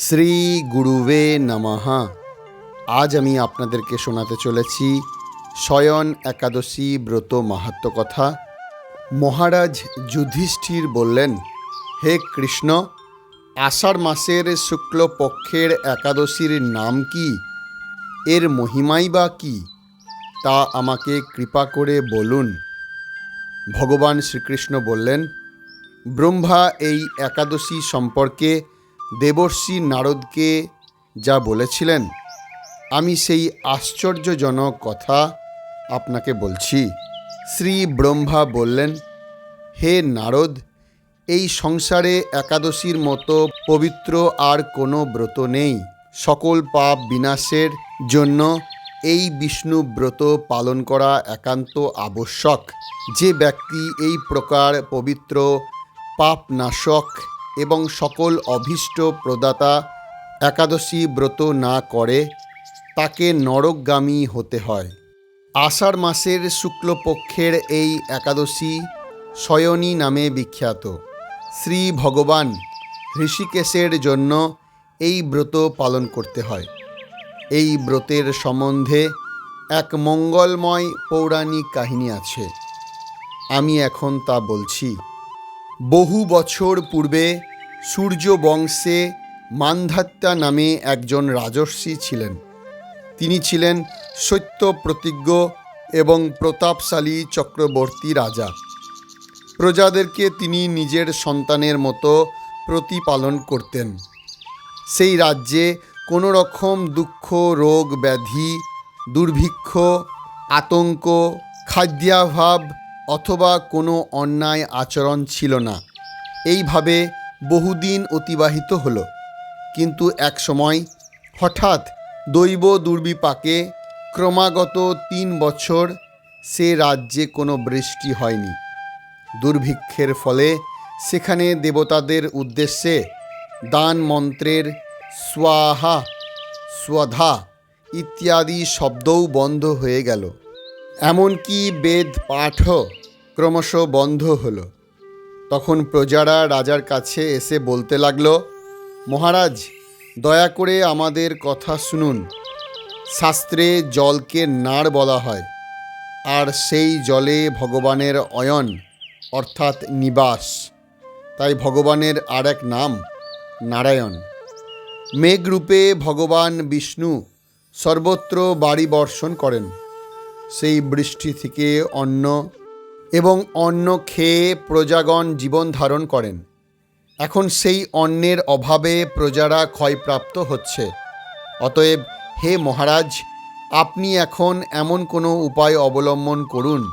শ্রী গুরুবে নমঃ। আজ আমি আপনাদেরকে শোনাতে চলেছি শয়ন একাদশী ব্রত মাহাত্ম কথা। মহারাজ যুধিষ্ঠির বললেন, হে কৃষ্ণ, আষাঢ় মাসের শুক্লপক্ষের একাদশীর নাম কি? এর মহিমাই বা কি? তা আমাকে কৃপা করে বলুন। ভগবান শ্রীকৃষ্ণ বললেন, ব্রহ্মা এই একাদশী সম্পর্কে দেবর্ষি নারদকে যা বলেছিলেন, আমি সেই আশ্চর্যজনক কথা আপনাকে বলছি। শ্রী ব্রহ্মা বললেন, হে নারদ, এই সংসারে একাদশীর মতো পবিত্র আর কোনো ব্রত নেই। সকল পাপ বিনাশের জন্য এই বিষ্ণু ব্রত পালন করা একান্ত আবশ্যক। যে ব্যক্তি এই প্রকার পবিত্র পাপনাশক এবং সকল অভীষ্ট প্রদাতা একাদশী ব্রত না করে তাকে নরকগামী হতে হয়। আষাঢ় মাসের শুক্লপক্ষের এই একাদশী শয়নী নামে বিখ্যাত। শ্রী ভগবান ঋষিকেশের জন্য এই ব্রত পালন করতে হয়। এই ব্রতের সম্বন্ধে এক মঙ্গলময় পৌরাণিক কাহিনী আছে। আমি এখন তা বলছি। বহু বছর পূর্বে সূর্য বংশে মান্ধাত্তা নামে একজন রাজর্ষি ছিলেন। তিনি ছিলেন সত্য প্রতিজ্ঞ এবং প্রতাপশালী চক্রবর্তী রাজা। প্রজাদেরকে তিনি নিজের সন্তানের মতো প্রতিপালন করতেন। সেই রাজ্যে কোনো রকম দুঃখ, রোগ, ব্যাধি, দুর্ভিক্ষ, আতঙ্ক, খাদ্যাভাব অথবা কোনো অন্যায় আচরণ ছিল না। এইভাবে বহুদিন অতিবাহিত হলো। কিন্তু এক সময় হঠাৎ দৈব দুর্বিপাকে ক্রমাগত তিন বছর সে রাজ্যে কোনো বৃষ্টি হয়নি। দুর্ভিক্ষের ফলে সেখানে দেবতাদের উদ্দেশ্যে দান মন্ত্রের স্বাহা, স্বধা ইত্যাদি শব্দও বন্ধ হয়ে গেল। এমনকি বেদ পাঠও ক্রমশ বন্ধ হলো? তখন প্রজারা রাজার কাছে এসে বলতে লাগল, মহারাজ, দয়া করে আমাদের কথা শুনুন। শাস্ত্রে জলকে নাড় বলা হয়, আর সেই জলে ভগবানের অয়ন, অর্থাৎ নিবাস। তাই ভগবানের আর এক নাম, নারায়ণ। মেঘরূপে ভগবান বিষ্ণু সর্বত্র বাড়ি বর্ষণ করেন। সেই বৃষ্টি থেকে অন্ন এবং অন্ন খেয়ে প্রজাগণ জীবন ধারণ করেন। এখন সেই অন্নের অভাবে প্রজারা ক্ষয়প্রাপ্ত হচ্ছে। অতএব, হে মহারাজ, আপনি এখন এমন কোনো উপায় অবলম্বন করুন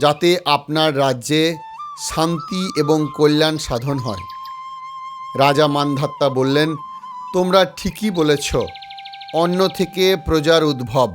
যাতে আপনার রাজ্যে শান্তি এবং কল্যাণ সাধন হয়। রাজা মান্ধাত্তা বললেন, তোমরা ঠিকই বলেছ, অন্ন থেকে প্রজার উদ্ভব।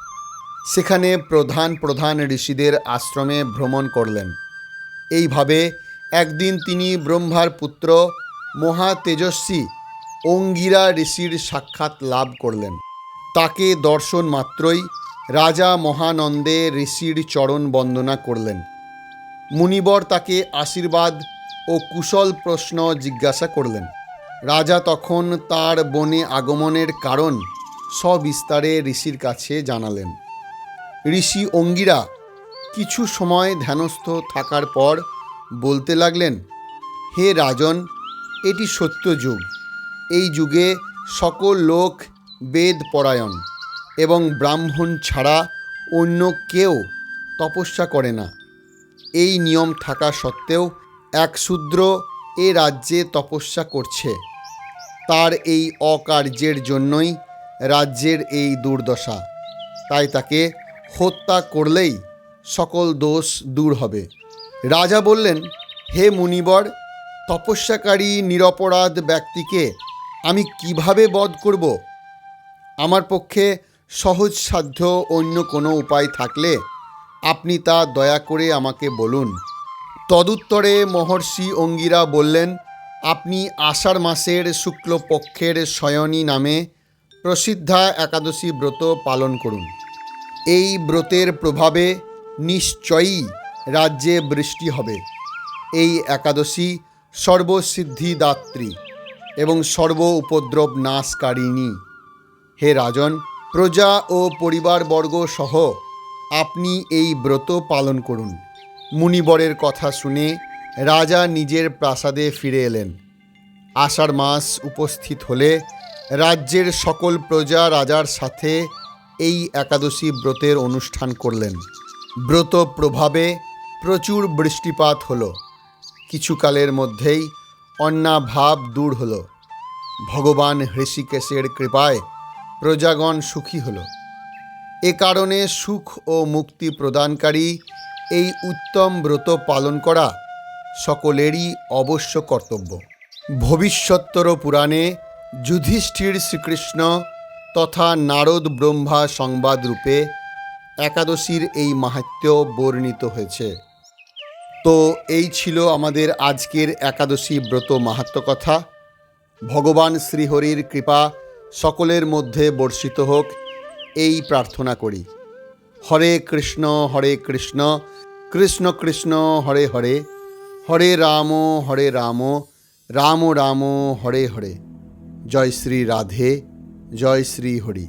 সেখানে প্রধান প্রধান ঋষিদের আশ্রমে ভ্রমণ করলেন। এইভাবে একদিন তিনি ব্রহ্মার পুত্র মহা তেজস্বী অঙ্গিরা ঋষির সাক্ষাৎ লাভ করলেন। তাকে দর্শন মাত্রই রাজা মহানন্দে ঋষির চরণ বন্দনা করলেন। মুনিবর তাকে আশীর্বাদ ও কুশল প্রশ্ন জিজ্ঞাসা করলেন। রাজা তখন তার বনে আগমনের কারণ সবিস্তারে ঋষির কাছে জানালেন। ঋষি অঙ্গিরা কিছু সময় ধ্যানস্থ থাকার পর বলতে লাগলেন, হে রাজন, এটি সত্য যুগ। এই যুগে সকল লোক বেদ পরায়ণ এবং ব্রাহ্মণ ছাড়া অন্য কেউ তপস্যা করে না। এই নিয়ম থাকা সত্ত্বেও এক শূদ্র এ রাজ্যে তপস্যা করছে। তার এই অকার্যের জন্যই রাজ্যের এই দুর্দশা। তাই তাকে হত্যা করলেই সকল দোষ দূর হবে। রাজা বললেন, হে মুনিবর, তপস্যাকারী নিরপরাধ ব্যক্তিকে আমি কীভাবে বধ করব? আমার পক্ষে সহজসাধ্য অন্য কোনো উপায় থাকলে আপনি তা দয়া করে আমাকে বলুন। তদুত্তরে মহর্ষি অঙ্গিরা বললেন, আপনি আষাঢ় মাসের শুক্লপক্ষের শয়নী নামে প্রসিদ্ধা একাদশী ব্রত পালন করুন। এই ব্রতের প্রভাবে নিশ্চয়ই রাজ্যে বৃষ্টি হবে। এই একাদশী সর্বসিদ্ধিদাত্রী এবং সর্ব উপদ্রব নাশকারিণী। হে রাজন, প্রজা ও পরিবারবর্গ সহ আপনি এই ব্রত পালন করুন। মুনিবরের কথা শুনে রাজা নিজের প্রাসাদে ফিরে এলেন। আষাঢ় মাস উপস্থিত হলে রাজ্যের সকল প্রজা রাজার সাথে এই একাদশী ব্রতের অনুষ্ঠান করলেন। ব্রত প্রভাবে প্রচুর বৃষ্টিপাত হলো। কিছুকালের মধ্যেই অন্নাভাব দূর হলো। ভগবান হৃষিকেশের কৃপায় প্রজাগণ সুখী হলো। এ কারণে সুখ ও মুক্তি প্রদানকারী এই উত্তম ব্রত পালন করা সকলেরই অবশ্য কর্তব্য। ভবিষ্যত্তর পুরাণে যুধিষ্ঠির শ্রীকৃষ্ণ তথা নারদ ব্রহ্মা সংবাদ রূপে একাদশীর এই মাহাত্ম্য বর্ণিত হয়েছে। তো এই ছিল আমাদের আজকের একাদশী ব্রত মাহাত্ম্য কথা। ভগবান শ্রীহরির কৃপা সকলের মধ্যে বর্ষিত হোক, এই প্রার্থনা করি। হরে কৃষ্ণ হরে কৃষ্ণ কৃষ্ণ কৃষ্ণ, হরে হরে হরে রাম হরে রাম রাম রাম, হরে হরে। জয় শ্রী রাধে। জয় শ্রী হরি।